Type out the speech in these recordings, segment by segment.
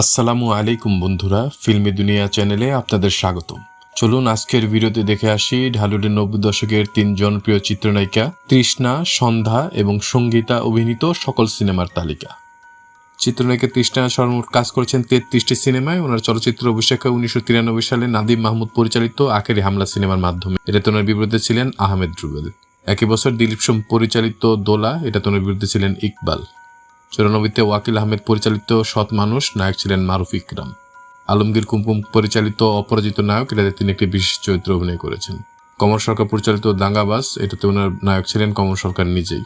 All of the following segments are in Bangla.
আসসালামু আলাইকুম বন্ধুরা, ফিল্মি দুনিয়া চ্যানেলে আপনাদের স্বাগত চলুন আজকের ভিডিওতে দেখে আসি ঢালুডের নব্বই দশকের তিন জনপ্রিয় চিত্রনায়িকা তৃষ্ণা, সন্ধ্যা এবং সঙ্গীতা অভিনীত সকল সিনেমার তালিকা। চিত্রনায়িকা তৃষ্ণা সর্বমোট কাজ করেছেন তেত্রিশটি সিনেমায়। ওনার চলচ্চিত্র অভিষেকে উনিশশো তিরানব্বই সালে নাদিম মাহমুদ পরিচালিত আখেরি হামলা সিনেমার মাধ্যমে। এটাতে ওনার বিরুদ্ধে ছিলেন আহমেদ রুবেল। একই বছর দিলীপ সোম পরিচালিত দোলা, এটাতে ওনার বিরুদ্ধে ছিলেন ইকবাল। চুরানব্বইতে ওয়াকিল আহমেদ পরিচালিত সৎ মানুষ, নায়ক ছিলেন মারুফ ইকরাম। আলমগীর কুমকুম পরিচালিত অপরাজিত নায়ক, এটাতে তিনি একটি বিশেষ চরিত্র অভিনয় করেছেন। কমল সরকার পরিচালিত দাঙ্গাবাস এটাতে ওনার নায়ক ছিলেন কমল সরকার নিজেই।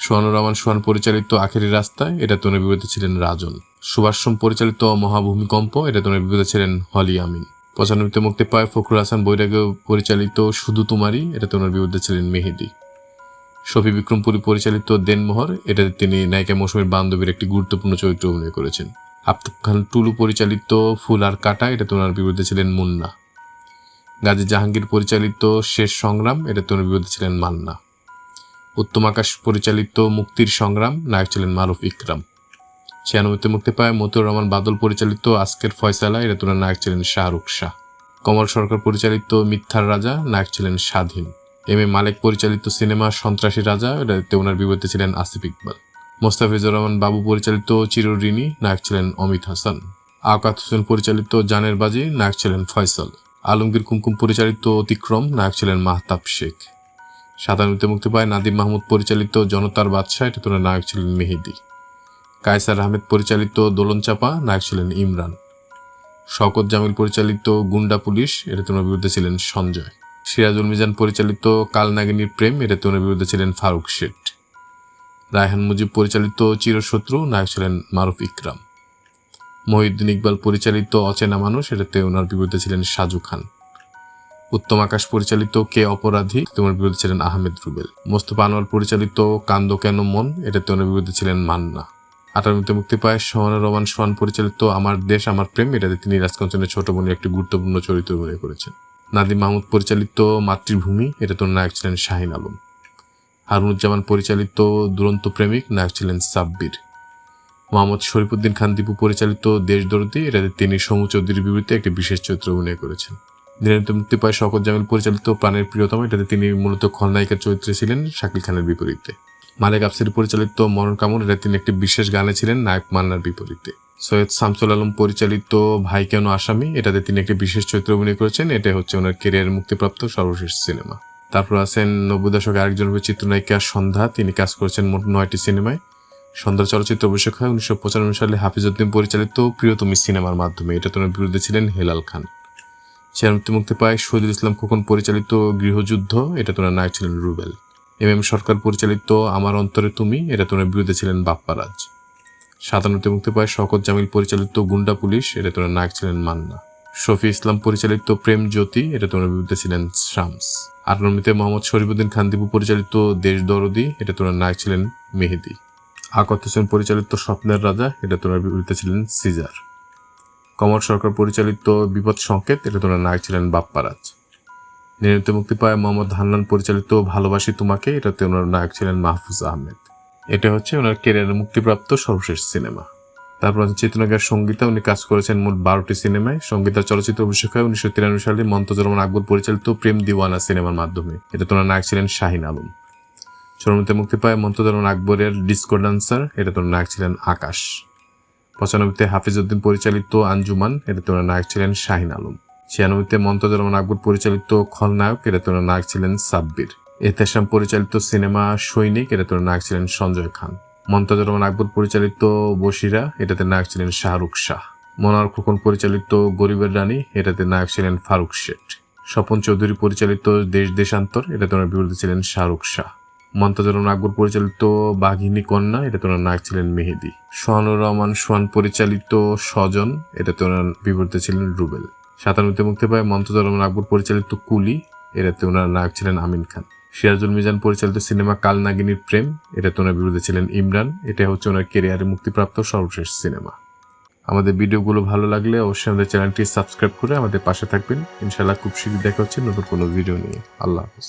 সোহানুর রহমান সোহান পরিচালিত আখেরি রাস্তায়, এটাতে ওনার বিরুদ্ধে ছিলেন রাজন। সুভাষম পরিচালিত মহাভূমিকম্প এটাতে ওনার বিরুদ্ধে ছিলেন হলি আমিন। পঁচানব্বইতে মুক্তি পায় ফখরুল হাসান বৈরাগ পরিচালিত শুধু তুমারি এটাতে ওনার বিরুদ্ধে ছিলেন মেহেদি। শফি বিক্রমপুরী পরিচালিত দেনমোহর, এটাতে তিনি নায়িকা মৌসুমীর বান্ধবীর একটি গুরুত্বপূর্ণ চরিত্র অভিনয় করেছেন। আফতাব খান টুলু পরিচালিত ফুল আর কাটা, এটাতে ওনার বিরুদ্ধে ছিলেন মুন্না। গাজী জাহাঙ্গীর পরিচালিত শেষ সংগ্রাম, এটাতে ওনার বিরুদ্ধে ছিলেন মান্না। উত্তম আকাশ পরিচালিত মুক্তির সংগ্রাম, নায়ক ছিলেন মারুফ ইকরাম। ছিয়ানব্বইতে মুক্তি পায় মতুর রহমান বাদল পরিচালিত আজকের ফয়সালা, এটাতে ওনার নায়ক ছিলেন শাহরুখ শাহ। কমল সরকার পরিচালিত মিথ্যার রাজা, নায়ক ছিলেন স্বাধীন। এম এ মালিক পরিচালিত সিনেমা সন্ত্রাসী রাজা, এটাতে ওনার বিপরীতে ছিলেন আসিফ ইকবাল। মোস্তাফিজুর রহমান বাবু পরিচালিত চিরঋণী নায়ক ছিলেন অমিত হাসান। আকাত হোসেন পরিচালিত জানের বাজি, নায়ক ছিলেন ফয়সল। আলমগীর কুমকুম পরিচালিত অতিক্রম, নায়ক ছিলেন মাহতাব শেখ। সাতান্নতে মুক্তি পায় নাদিম মাহমুদ পরিচালিত জনতার বাদশাহ এটা ওনার নায়ক ছিলেন মেহেদি। কায়সার আহমেদ পরিচালিত দোলন চাপা, নায়ক ছিলেন ইমরান। শকত জামিল পরিচালিত গুন্ডা পুলিশ এটা ওনার বিরুদ্ধে ছিলেন সঞ্জয়। সিরাজুল মিজান পরিচালিত কালনাগিনীর প্রেম এটাতে ওনার বিরুদ্ধে ছিলেন ফারুক শেঠ। রায়হান মুজিব পরিচালিত চিরশত্রু, নায়ক ছিলেন মারুফ ইকরাম। মহিউদ্দিন ইকবাল পরিচালিত অচেনা মানুষ এটাতে ওনার বিরুদ্ধে ছিলেন সাজু খান। উত্তম আকাশ পরিচালিত কে অপরাধী, তোমার বিরুদ্ধে ছিলেন আহমেদ রুবেল। মোস্তফা আনোয়ার পরিচালিত কান্দ কেন মন এটাতে ওনার বিরুদ্ধে ছিলেন মান্না। আটানব্বইতে মুক্তি পায় সোহানুর রহমান সোহান, পরিচালিত আমার দেশ, আমার প্রেম, এটাতে তিনি রাজকঞ্চনের ছোট বোনের একটি গুরুত্বপূর্ণ চরিত্র অভিনয় করেছেন। নাদিম মাহমুদ পরিচালিত মাতৃভূমি, এটা তো নায়ক ছিলেন শাহিন আলম। হারুনুজ্জামান পরিচালিত দুরন্ত প্রেমিক, নায়ক ছিলেন সাব্বির। মোহাম্মদ শরীফুদ্দিন খান দীপু পরিচালিত দেশদরদি এটাতে তিনি সমু চৌধুরীর বিরুদ্ধে একটি বিশেষ চরিত্র অভিনয় করেছেন। দিনান্ত মুক্তি পায় শকত জামিল পরিচালিত প্রাণের প্রিয়তম, এটাতে তিনি মূলত খলনায়িকার চরিত্রে ছিলেন শাকিল খানের বিপরীতে। মালেক আফসির পরিচালিত মরণ কামড় এটা তিনি একটি বিশেষ গানে ছিলেন নায়ক মান্নার বিপরীতে। সৈয়দ শামসুল আলম পরিচালিত ভাই কেন আসামি? এটাতে তিনি একটি বিশেষ চরিত্র অভিনয় করেছেন। এটা হচ্ছে ওনার কেরিয়ার মুক্তিপ্রাপ্ত সর্বশেষ সিনেমা। তারপর আছেন নব্বই দশকে আরেকজন চিত্রনায়িকা সন্ধ্যা। তিনি কাজ করেছেন মোট নয়টি সিনেমায়। সন্ধ্যা চলচ্চিত্র অভিষেক হয় উনিশশো পঁচানব্বই সালে হাফিজউদ্দিন পরিচালিত প্রিয়তমী সিনেমার মাধ্যমে। এটা তোমার বিরুদ্ধে ছিলেন হেলাল খান। চেয়ারমুক্তি মুক্তি পায় শহীদুল ইসলাম খোকন পরিচালিত গৃহযুদ্ধ। এটা তোমার নায়ক ছিলেন রুবেল। এম এম সরকার পরিচালিত আমার অন্তরে তুমি। এটা তোমার বিরুদ্ধে ছিলেন বাপ্পারাজ। সাতান্নতে মুক্তি পায় শকত জামিল পরিচালিত গুন্ডা পুলিশ, এটা তোনার নায়ক ছিলেন মান্না। শফি ইসলাম পরিচালিত প্রেম জ্যোতি, এটা তোনার বিরুদ্ধে ছিলেন শামস। আটানব্বইতে মোহাম্মদ শরীফুদ্দিন খান দিবু পরিচালিত দেশ দরদি, এটা তোনার নায়ক ছিলেন মেহেদি। আকত হোসেন পরিচালিত স্বপ্নের রাজা, এটা তোনার বিরুদ্ধে ছিলেন সিজার। কমল সরকার পরিচালিত বিপদ সংকেত, এটা তোনার নায়ক ছিলেন বাপ্পারাজ। নির্মিত মুক্তি পায় মোহাম্মদ হান্নান পরিচালিত ভালোবাসি তোমাকে, এটাতে ওনার নায়ক ছিলেন মাহফুজ আহমেদ। এটা হচ্ছে ওনার কেরিয়ারের মুক্তিপ্রাপ্ত সর্বশেষ সিনেমা। তারপর আছে চিত্রনগর সঙ্গীতা, উনি কাজ করেছেন মোট বারোটি সিনেমায়। সঙ্গীতা চলচ্চিত্র অভিষেক হয় উনিশশো তিরানব্বই সালে মন্তজর রহমান আকবর পরিচালিত প্রেম দিওয়ানা সিনেমার মাধ্যমে। এটা তোনার নায়ক ছিলেন শাহিন আলম। চরমতে মুক্তি পায় মন্তজর রহমান আকবরের ডিসকো ডান্সার এটা তোনার নায়ক ছিলেন আকাশ। পঁচানব্বইতে হাফিজউদ্দিন পরিচালিত আঞ্জুমান এটা তোনার নায়ক ছিলেন শাহিন আলম। ছিয়ানব্বইতে মন্তজর রহমান আকবর পরিচালিত খলনায়ক এটা তোনার নায়ক ছিলেন সাব্বির। এহতেশাম পরিচালিত সিনেমা সৈনিক, এটাতে নায়ক ছিলেন সঞ্জয় খান। মমতাজুর রহমান, আকবর পরিচালিত বসিরা এটাতে নায়ক ছিলেন শাহরুখ শাহ। মনোয়ার খোকন পরিচালিত গরিবের রানী, এটাতে নায়ক ছিলেন ফারুক শেঠ। স্বপন চৌধুরী পরিচালিত দেশ দেশান্তর, এটাতে ওনার বিরুদ্ধে ছিলেন শাহরুখ শাহ। মমতাজুর রহমান, আকবর পরিচালিত বাঘিনী কন্যা, এটাতে ওনার নায়ক ছিলেন মেহেদি। সোহানুর রহমান, সোহান পরিচালিত স্বজন, এটাতে ওনার বিপরীতে ছিলেন রুবেল। সাতান্নতে মুক্তি পায় মমতাজুর রহমান, আকবর পরিচালিত কুলি, এটাতে ওনার নায়ক ছিলেন আমিন খান। সিরাজুল মিজান পরিচালিত সিনেমা কাল নাগিনীর প্রেম, এটা তোনার বিরুদ্ধে ছিলেন ইমরান, এটা হচ্ছে ওনার কেরিয়ারে মুক্তিপ্রাপ্ত সর্বশেষ সিনেমা। আমাদের ভিডিওগুলো ভালো লাগলে অবশ্যই আমাদের চ্যানেলটি সাবস্ক্রাইব করে আমাদের পাশে থাকবেন। ইনশাল্লাহ খুব শীঘ্র দেখা হচ্ছে নতুন কোনো ভিডিও নিয়ে। আল্লাহ হাফিজ।